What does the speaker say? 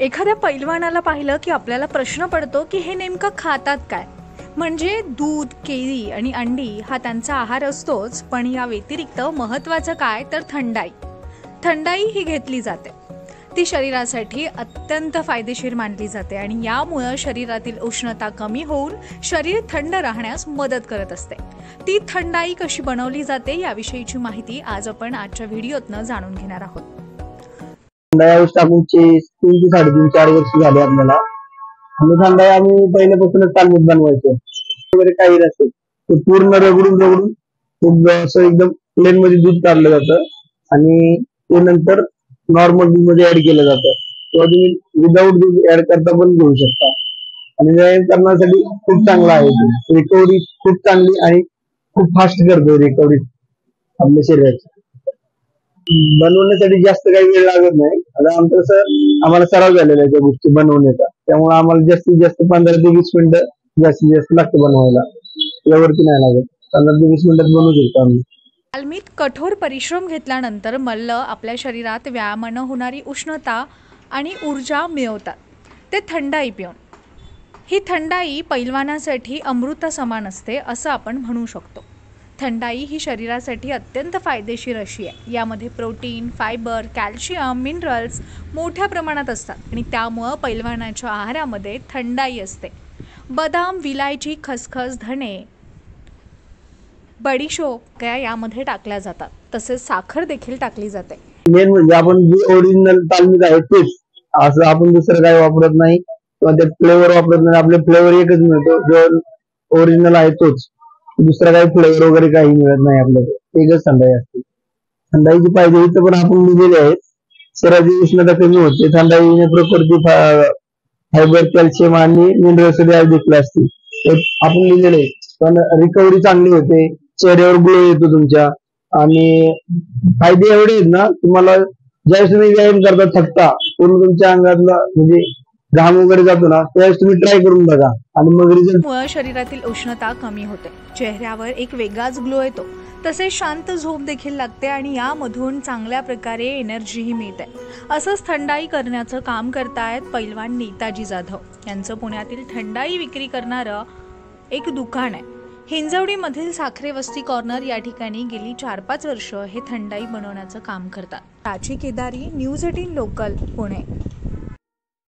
एखाद्या पैलवानाला पाहिलं की आपल्याला प्रश्न पडतो की हे नेमकं खातात काय? म्हणजे दूध केळी आणि अंडी हा त्यांचा आहार असतोच पण या व्यतिरिक्त महत्त्वाचं काय तर थंडाई. थंडाई ही घेतली जाते. ती शरीरासाठी अत्यंत फायदेशीर मानली जाते आणि यामुळं शरीरातील उष्णता कमी होऊन शरीर थंड राहण्यास मदत करत असते. ती थंडाई कशी बनवली जाते याविषयीची माहिती आज आपण आजच्या व्हिडिओतनं जाणून घेणार आहोत. थंडाई टाकूनचे तीन ते साडेतीन चार वर्ष झाले आपल्याला आणि थंडाई आम्ही पहिल्यापासूनच तालमीत बनवायचो. वगैरे काही असेल ते पूर्ण रगडून रगडून खूप असं एकदम प्लेन मध्ये दूध काढलं जातं. आणि ते नंतर नॉर्मल दूधमध्ये ऍड केलं जातं. किंवा तुम्ही विदाऊट दूध ऍड करता पण घेऊ शकता. आणि व्यायाम करण्यासाठी खूप चांगला आहे रिकव्हरी खूप चांगली आणि खूप फास्ट करतो रिकव्हरी आपल्या शरीराची. बनवण्यासाठी जास्त काही वेळ लागत नाही. आता आमचं सर आम्हाला सराव झालेला आहे त्या गोष्टी बनवण्याचा. त्यामुळे आम्हाला जास्तीत जास्त पंधरा ते वीस मिनिटं जास्तीत जास्त लागतं बनवायला. यावरती नाही लागत. पंधरा ते वीस मिनिटात बनवू शकतो आम्ही. तालमीत कठोर परिश्रम घेतल्यानंतर मल्ल आपल्या शरीरात व्यायामानं होणारी उष्णता आणि ऊर्जा मिळवतात. ते थंडाई पिऊन. ही थंडाई पैलवानासाठी अमृता समान असते असं आपण म्हणू शकतो. थंडाई ही शरीरासाठी अत्यंत फायदेशीर अशी आहे. यामध्ये प्रोटीन फायबर कॅल्शियम मिनरल्स मोठ्या प्रमाणात असतात आणि त्यामुळं पैलवानाच्या आहारामध्ये थंडाई असते. बदाम विलायची खसखस धणे बडीशोप काय यामध्ये टाकल्या जातात. तसेच साखर देखील टाकली जाते. मेन म्हणजे आपण जे ओरिजिनल तालमीत आहे तेच. असं आपण दुसरं काही वापरत नाही. किंवा त्यात फ्लेवर वापरत नाही. आपले फ्लेवर एकच मिळतो. जो ओरिजिनल आहे तोच. दुसरा काही फ्लेवर वगैरे काही मिळत नाही आपल्याकडे. एकच थंडाई असते. थंडाईची पाहिजे इथं पण आपण लिहिलेले आहेत. शरीराची उष्णता कमी होते. थंडाईने प्रकृती फायबर कॅल्शियम आणि मिनरल्स देखील असते. आपण लिहिलेले आहे पण रिकव्हरी चांगली होते. चेहऱ्यावर ग्लो येतो तुमच्या. आणि फायदे एवढे आहेत ना तुम्हाला ज्यावेळेस तुम्ही व्यायाम करता थकता पूर्ण तुमच्या अंगातला म्हणजे घाम वगैरे जातो ना त्यावेळेस तुम्ही ट्राय करून बघा. आणि मग रिझल्ट मुळे शरीरातील उष्णता कमी होते. चेहऱ्यावर एक वेगळाच ग्लो येतो. तसेच शांत झोप देखील लागते आणि यामधून चांगल्या प्रकारे एनर्जीही मिळते. असंच थंडाई करण्याचं काम करतायत पैलवान नेताजी जाधव. यांचं पुण्यातील थंडाई विक्री करणारं एक दुकान आहे. हिंजवडीमधील साखरे वस्ती कॉर्नर या ठिकाणी गेली चार पाच वर्ष हे थंडाई बनवण्याचं काम करतात. Prachi Kedari news eighteen local Pune.